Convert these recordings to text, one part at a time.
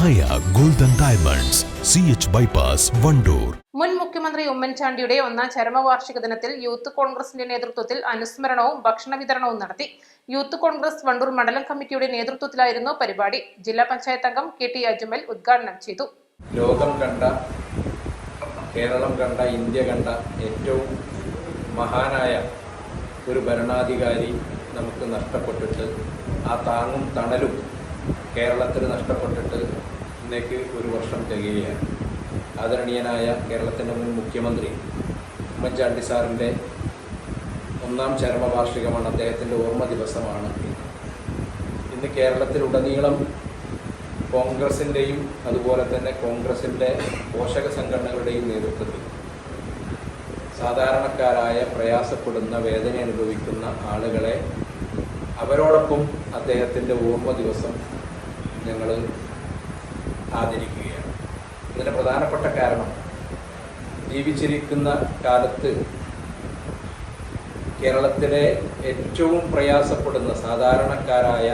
Haya golden diamonds C H bypass Wandoor. മുൻ മുഖ്യമന്ത്രി ഉമ്മൻചാണ്ടിയുടെ ഒന്നാം ചരമവാർഷിക ദിനത്തിൽ യൂത്ത് കോൺഗ്രസിന്റെ നേതൃത്വത്തിൽ അനുസ്മരണവും ഭക്ഷണ വിതരണവും നടത്തി. യൂത്ത് കോൺഗ്രസ് വണ്ടൂർ മണ്ഡലം കമ്മിറ്റിയുടെ നേതൃത്വത്തിലായിരുന്നു പരിപാടി. ജില്ലാ പഞ്ചായത്ത് അംഗം കെ ടി അജ്മൽ ഉദ്ഘാടനം ചെയ്തു. ലോകം കണ്ട കേരളം കണ്ട ഇന്ത്യ കണ്ട ഏറ്റവും മഹാനായ ഒരു ഭരണാധികാരി നമുക്ക് നഷ്ടപ്പെട്ടിട്ട് ആ താങ്ങും തണലും കേരളത്തിന് നഷ്ടപ്പെട്ടിട്ട് ഇന്നേക്ക് ഒരു വർഷം തികയുകയാണ് ആദരണീയനായ കേരളത്തിന്റെ മുൻ മുഖ്യമന്ത്രി ഉമ്മൻചാണ്ടി സാറിന്റെ ഒന്നാം ചരമവാർഷികമാണ് അദ്ദേഹത്തിന്റെ ഓർമ്മ ദിവസമാണ്. ഇന്ന് കേരളത്തിലുടനീളം കോൺഗ്രസിന്റെയും അതുപോലെ തന്നെ കോൺഗ്രസിന്റെ പോഷക സംഘടനകളുടെയും നേതൃത്വത്തിൽ സാധാരണക്കാരായ പ്രയാസപ്പെടുന്ന വേദന അനുഭവിക്കുന്ന ആളുകളെ അവരോടൊപ്പം അദ്ദേഹത്തിന്റെ ഓർമ്മ ദിവസം ഞങ്ങൾ ആദരിക്കുകയാണ് ഇതിന് പ്രധാനപ്പെട്ട കാരണം ജീവിച്ചിരിക്കുന്ന കാലത്ത് കേരളത്തിലെ ഏറ്റവും പ്രയാസപ്പെടുന്ന സാധാരണക്കാരായ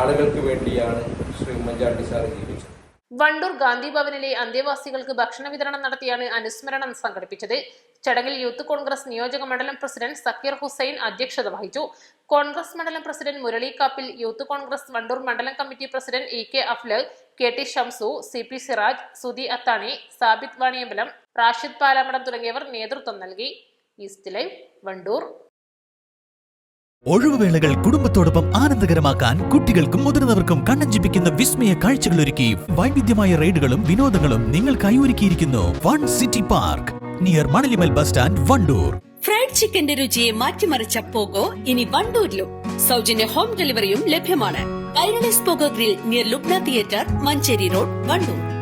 ആളുകൾക്ക് വേണ്ടിയാണ് ശ്രീ ഉമ്മൻചാണ്ടി സാർ ജീവിച്ചത്. വണ്ടൂർ ഗാന്ധി ഭവനിലെ അന്തേവാസികൾക്ക് ഭക്ഷണ വിതരണം നടത്തിയാണ് അനുസ്മരണം സംഘടിപ്പിച്ചത്. ചടങ്ങിൽ യൂത്ത് കോൺഗ്രസ് നിയോജക മണ്ഡലം പ്രസിഡന്റ് സക്കീർ ഹുസൈൻ അധ്യക്ഷത വഹിച്ചു. കോൺഗ്രസ് മണ്ഡലം പ്രസിഡന്റ് മുരളി കാപ്പിൽ യൂത്ത് കോൺഗ്രസ് വണ്ടൂർ മണ്ഡലം committee president E K Aflal K T Shamsu C P Siraj Sudhi Athani Sabith Vaniyambalam Rashid Palamadam തുടങ്ങിയവർ നേതൃത്വം നൽകി. East live Wandoor. ഒഴിവുവേളകൾ കുടുംബത്തോടൊപ്പം ആനന്ദകരമാക്കാൻ കുട്ടികൾക്കും മുതിർന്നവർക്കും കണ്ണഞ്ചിപ്പിക്കുന്ന വിസ്മയ കാഴ്ചകൾ ഒരുക്കി വൈവിധ്യമായ റൈഡുകളും വിനോദങ്ങളും നിങ്ങൾക്കായി ഒരുക്കിയിരിക്കുന്നു one city park near Manalimal bus stand Wandoor. Fried ചിക്കന്റെ രുചിയെ മാറ്റിമറിച്ച പോകോ ഇനി വണ്ടൂരിലും. സൗജന്യ ഹോം ഡെലിവറിയും ലഭ്യമാണ്. Poco grill near Lubna theatre Manjeri road Wandoor.